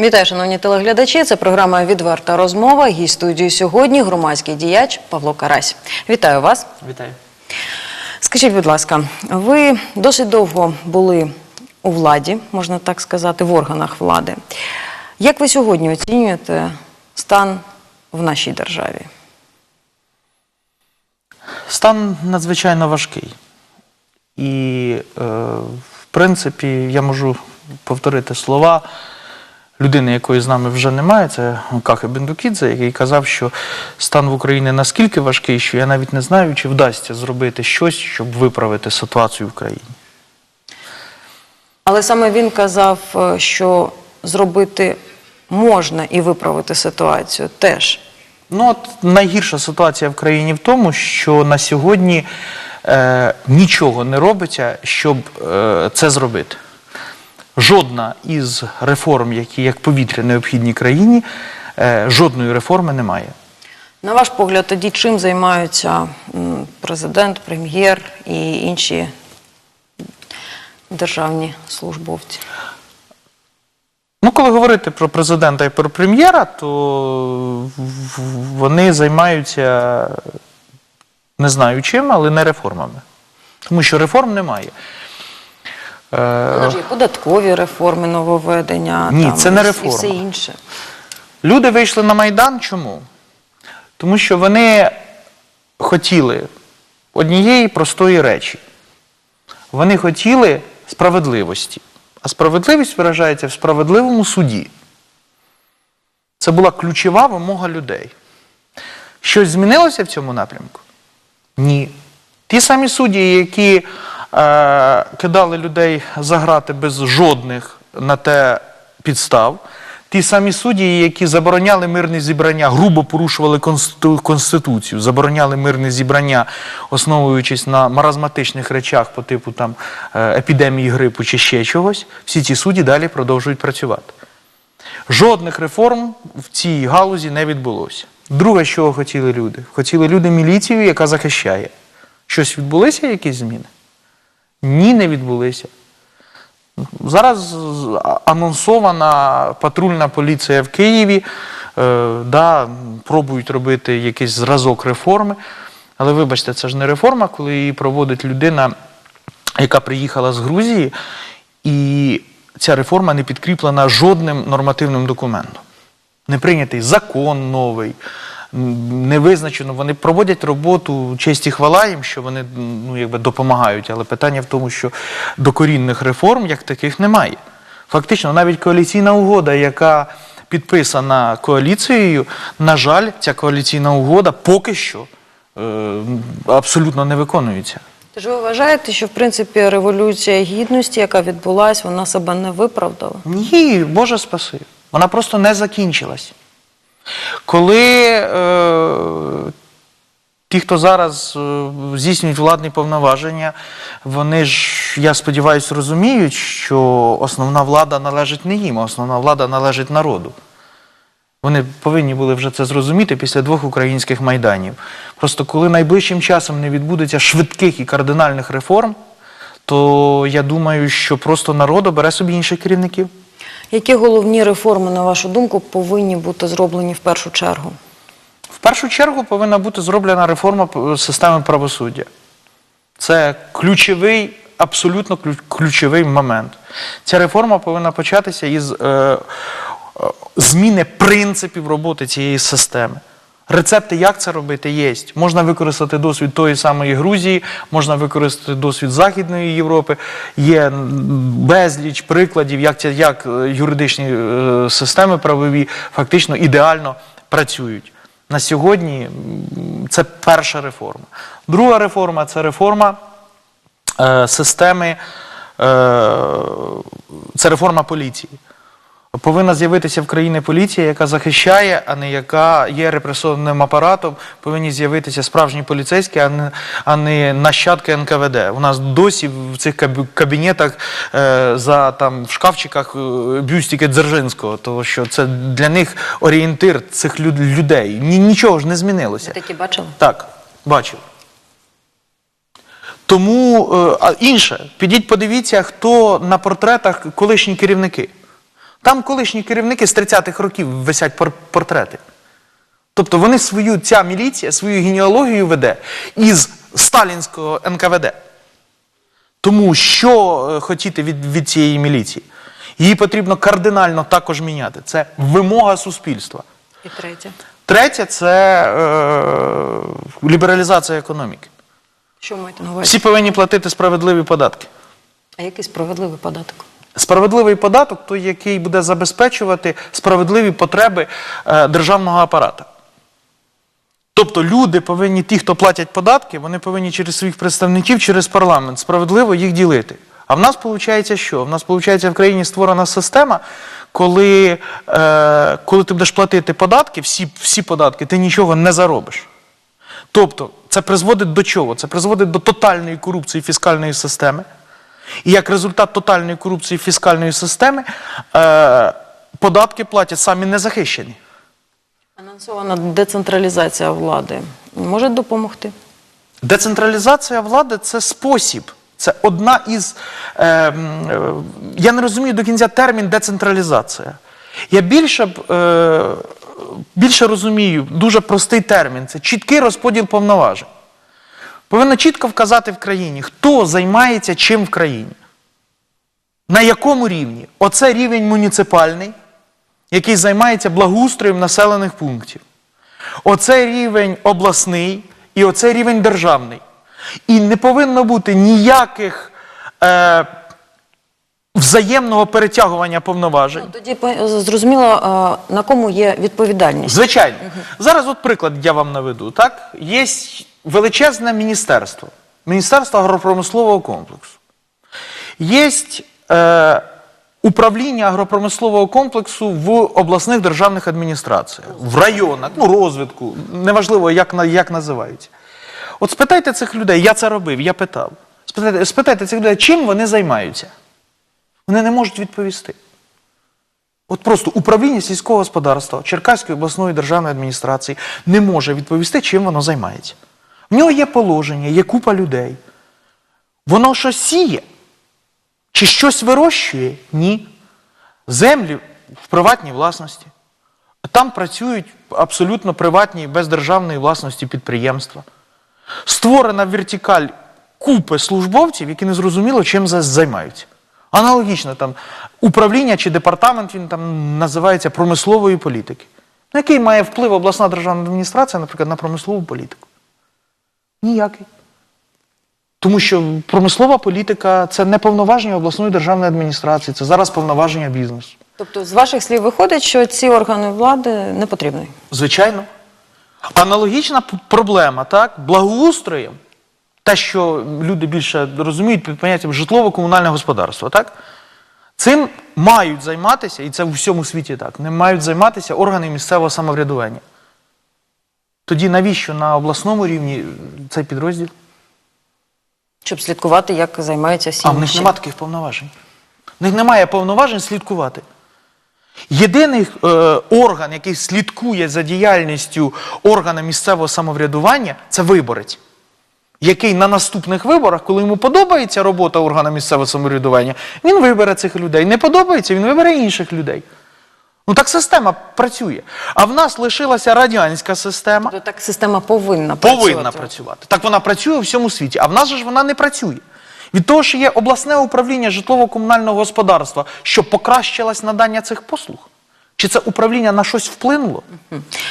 Вітаю, шановні телеглядачі. Це програма Відверта розмова. Гість студії сьогодні громадський діяч Павло Карась. Вітаю вас. Вітаю. Скажіть, будь ласка, ви досить довго були у владі, можна так сказати, в органах влади. Як ви сьогодні оцінюєте стан в нашій державі? Стан надзвичайно важкий. І, е, в принципі, я можу повторити слова людини, якої з нами вже немає, це Кахи Бендукідзе, який казав, що стан в Україні наскільки важкий, що я навіть не знаю, чи вдасться зробити щось, щоб виправити ситуацію в країні. Але саме він казав, е, що зробити можна і виправити ситуацію теж. Ну, от найгірша ситуація в країні в тому, що на сьогодні е, нічого не робиться, щоб е, це зробити. Жодна із реформ, які як повітря необхідні країні, е, жодної реформи немає. На ваш погляд, тоді чим займаються президент, прем'єр і інші державні службовці? Ну, коли говорити про президента і про прем'єра, то вони займаються не знаю чим, але не реформами. Тому що реформ немає. Е, є податкові реформи, нововведення, Ні, там, це не і- реформа. і все інше. Люди вийшли на Майдан чому? Тому що вони хотіли однієї простої речі. Вони хотіли справедливості. А справедливість виражається в справедливому суді. Це була ключова вимога людей. Щось змінилося в цьому напрямку? Ні. Ті самі судді, які кидали людей за грати без жодних на те підстав, ті самі судді, які забороняли мирні зібрання, грубо порушували Конституцію, забороняли мирні зібрання, основуючись на маразматичних речах по типу там, е, епідемії грипу чи ще чогось, всі ці судді далі продовжують працювати. Жодних реформ в цій галузі не відбулося. Друге, що хотіли люди? Хотіли люди міліцію, яка захищає. Щось відбулися, якісь зміни? Ні, не відбулися. Зараз анонсована патрульна поліція в Києві, е, да, пробують робити якийсь зразок реформи. Але вибачте, це ж не реформа, коли її проводить людина, яка приїхала з Грузії, і ця реформа не підкріплена жодним нормативним документом. Не прийнятий закон новий, не визначено. Вони проводять роботу честь і хвала їм, що вони ну, якби допомагають. Але питання в тому, що докорінних реформ як таких немає. Фактично, навіть коаліційна угода, яка підписана коаліцією, на жаль, ця коаліційна угода поки що е, абсолютно не виконується. Тож ви вважаєте, що в принципі революція гідності, яка відбулась, вона себе не виправдала? Ні, Боже спаси. Вона просто не закінчилась. Коли е, ті, хто зараз е, здійснюють владні повноваження, вони ж, я сподіваюся, розуміють, що основна влада належить не їм, а основна влада належить народу. Вони повинні були вже це зрозуміти після двох українських майданів. Просто коли найближчим часом не відбудеться швидких і кардинальних реформ, то я думаю, що просто народ обере собі інших керівників. Які головні реформи, на вашу думку, повинні бути зроблені в першу чергу? В першу чергу повинна бути зроблена реформа системи правосуддя. Це ключовий, абсолютно ключовий момент. Ця реформа повинна початися із е, е, зміни принципів роботи цієї системи. Рецепти, як це робити, є. Можна використати досвід тої самої Грузії, можна використати досвід Західної Європи. Є безліч прикладів, як, ця, як е, юридичні е, системи правові фактично ідеально працюють. На сьогодні це перша реформа. Друга реформа це реформа е, системи, це реформа поліції. Повинна з'явитися в країні поліція, яка захищає, а не яка є репресивним апаратом. Повинні з'явитися справжні поліцейські, а не, а не нащадки НКВД. У нас досі в цих кабінетах е, за там в шкафчиках е, бюстики Дзержинського, тому що це для них орієнтир цих люд- людей. Ні, нічого ж не змінилося. Ви такі бачили? Так, бачив. Тому е, а інше, підіть подивіться, хто на портретах колишні керівники. Там колишні керівники з 30-х років висять пор- портрети. Тобто вони свою, ця міліція, свою генеалогію веде із сталінського НКВД. Тому що е, хотіти від, від цієї міліції? Її потрібно кардинально також міняти. Це вимога суспільства. І третє. Третє це е, лібералізація економіки. Що маєте на увазі? Всі повинні платити справедливі податки. А який справедливий податок? Справедливий податок той, який буде забезпечувати справедливі потреби е, державного апарату. Тобто люди повинні, ті, хто платять податки, вони повинні через своїх представників, через парламент справедливо їх ділити. А в нас виходить що? В нас виходить в країні створена система, коли, е, коли ти будеш платити податки, всі, всі податки, ти нічого не заробиш. Тобто, це призводить до чого? Це призводить до тотальної корупції фіскальної системи. І як результат тотальної корупції фіскальної системи, е, податки платять самі незахищені. Анонсована децентралізація влади може допомогти? Децентралізація влади це спосіб. Це одна із. Е, е, я не розумію до кінця термін децентралізація. Я більше, б, е, більше розумію, дуже простий термін це чіткий розподіл повноважень. Повинно чітко вказати в країні, хто займається чим в країні. На якому рівні? Оце рівень муніципальний, який займається благоустроєм населених пунктів. Оце рівень обласний і оце рівень державний. І не повинно бути ніяких е, взаємного перетягування повноважень. Ну, Тоді зрозуміло, е, на кому є відповідальність. Звичайно. Зараз от приклад я вам наведу. Так? Є величезне міністерство, Міністерство агропромислового комплексу. Є е, управління агропромислового комплексу в обласних державних адміністраціях, в районах, ну, розвитку, неважливо, як, як називаються. От спитайте цих людей, я це робив, я питав. Спитайте, спитайте цих людей, чим вони займаються. Вони не можуть відповісти. От просто управління сільського господарства Черкаської обласної державної адміністрації не може відповісти, чим воно займається. В нього є положення, є купа людей. Воно щось сіє. Чи щось вирощує? Ні. Землі в приватній власності. Там працюють абсолютно приватні без державної власності підприємства. Створена вертикаль купи службовців, які не зрозуміло, чим займаються. Аналогічно там управління чи департамент він там називається промислової політики. На який має вплив обласна державна адміністрація, наприклад, на промислову політику? Ніякий. Тому що промислова політика це не повноваження обласної державної адміністрації, це зараз повноваження бізнесу. Тобто, з ваших слів виходить, що ці органи влади не потрібні. Звичайно. Аналогічна проблема, так? Благоустроєм, те, що люди більше розуміють під поняттям житлово-комунальне господарство, так? Цим мають займатися, і це в всьому світі так, не мають займатися органи місцевого самоврядування. Тоді навіщо на обласному рівні цей підрозділ? Щоб слідкувати, як займаються всі А в них немає таких повноважень. В них немає повноважень слідкувати. Єдиний е, орган, який слідкує за діяльністю органа місцевого самоврядування, це виборець, який на наступних виборах, коли йому подобається робота органа місцевого самоврядування, він вибере цих людей. Не подобається, він вибере інших людей. Ну так система працює. А в нас лишилася радянська система. Тобто так система повинна Повинна працювати. працювати. Так вона працює у всьому світі, а в нас же ж вона не працює. Від того, що є обласне управління житлово-комунального господарства, що покращилось надання цих послуг? Чи це управління на щось вплинуло?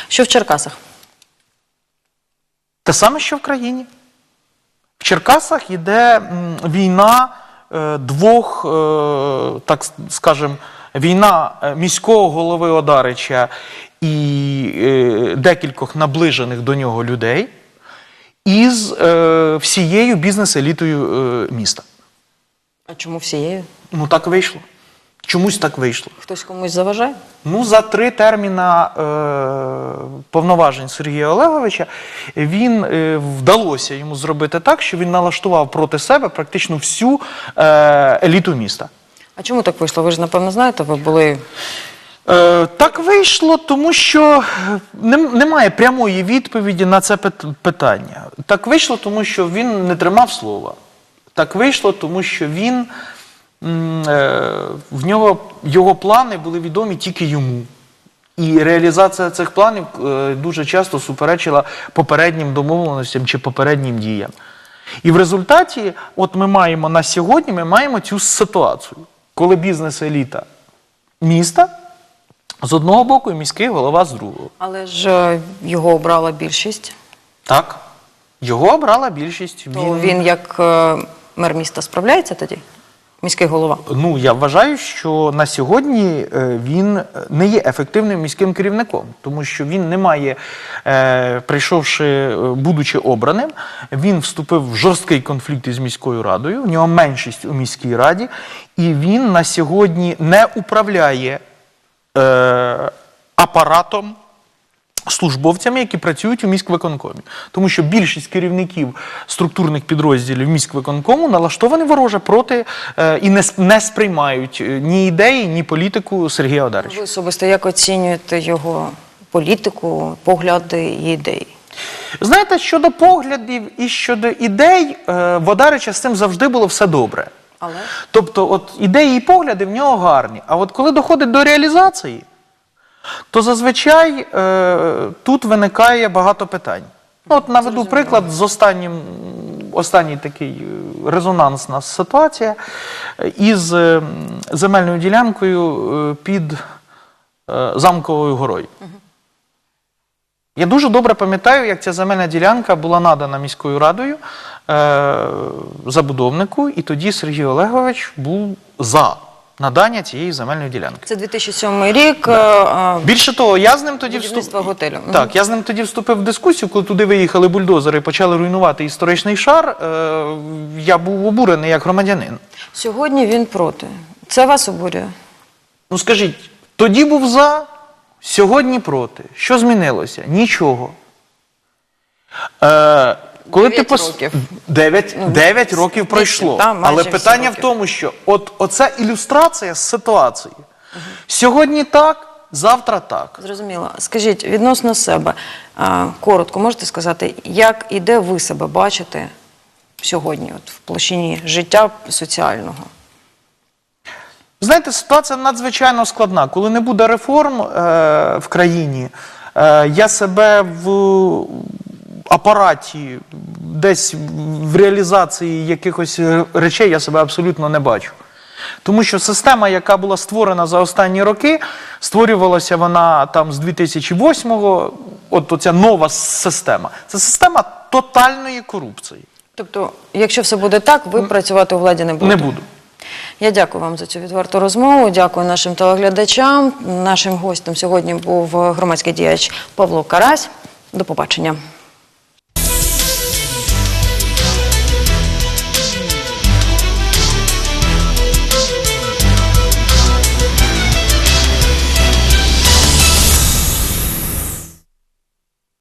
Що в Черкасах? Те саме, що в країні. В Черкасах йде війна е, двох, е, так скажем, війна е, міського голови Одарича і декількох наближених до нього людей із всією бізнес-елітою міста. А чому всією? Ну так вийшло. Чомусь так вийшло. Хтось комусь заважає? Ну, за три терміна е, повноважень Сергія Олеговича він е, вдалося йому зробити так, що він налаштував проти себе практично всю е, еліту міста. А чому так вийшло? Ви ж напевно знаєте, ви були Е, так вийшло, тому що нем- немає прямої відповіді на це пит- питання. Так вийшло, тому що він не тримав слова. Так вийшло, тому що він е, в нього його плани були відомі тільки йому. І реалізація цих планів е, дуже часто суперечила попереднім домовленостям чи попереднім діям. І в результаті, от ми маємо на сьогодні, ми маємо цю ситуацію, коли бізнес-еліта міста з одного боку і міський голова з другого. Але ж е, його обрала більшість. Так. Його обрала більшість. То він, як е, мер міста справляється тоді? Міський голова. Ну, я вважаю, що на сьогодні е, він не є ефективним міським керівником, тому що він не має, е, прийшовши, е, будучи обраним, він вступив в жорсткий конфлікт із міською радою. В нього меншість у міській раді, і він на сьогодні не управляє е, апаратом. Службовцями, які працюють у міськвиконкомі. Тому що більшість керівників структурних підрозділів міськвиконкому налаштовані вороже проти е, і не, не сприймають е, ні ідеї, ні політику Сергія Одарича. Ви особисто як оцінюєте його політику, погляди і ідеї? Знаєте, щодо поглядів і щодо ідей, е, в Одарича з цим завжди було все добре. Але Тобто, от ідеї і погляди в нього гарні. А от коли доходить до реалізації, то зазвичай е, тут виникає багато питань. Ну, от наведу приклад з останнім, останній такий е, резонансна ситуація е, із е, земельною ділянкою під замковою горою. Я дуже добре пам'ятаю, як ця земельна ділянка була надана міською радою е, забудовнику, і тоді Сергій Олегович був за надання цієї земельної ділянки. це 2007 рік. е, е, Більше того, я з ним тоді вступ... готелю. Так, я з ним тоді вступив в дискусію, коли туди виїхали бульдозери і почали руйнувати історичний шар. Е, я був обурений як громадянин. Сьогодні він проти. Це вас обурює? Ну скажіть, тоді був за, сьогодні проти. Що змінилося? Нічого. Е, коли ти пос... років. Дев'ять, Ну, дев'ять років пройшло. та, майже Але питання в тому, що от оця ілюстрація з ситуації. Сьогодні так, завтра так. Зрозуміло. Скажіть, відносно себе, а, коротко можете сказати, як і де ви себе бачите сьогодні, от в площині життя соціального? Знаєте, ситуація надзвичайно складна. Коли не буде реформ е, в країні, е, я себе в апараті, десь в реалізації якихось е, речей я себе абсолютно не бачу. Тому що система, яка була створена за останні роки, створювалася вона там з 2008-го, от оця нова система. Це система тотальної корупції. Тобто, якщо все буде так, ви працювати у владі не будете? Не буду. Я дякую вам за цю відверту розмову. Дякую нашим телеглядачам. Нашим гостем сьогодні був громадський діяч Павло Карась. До побачення.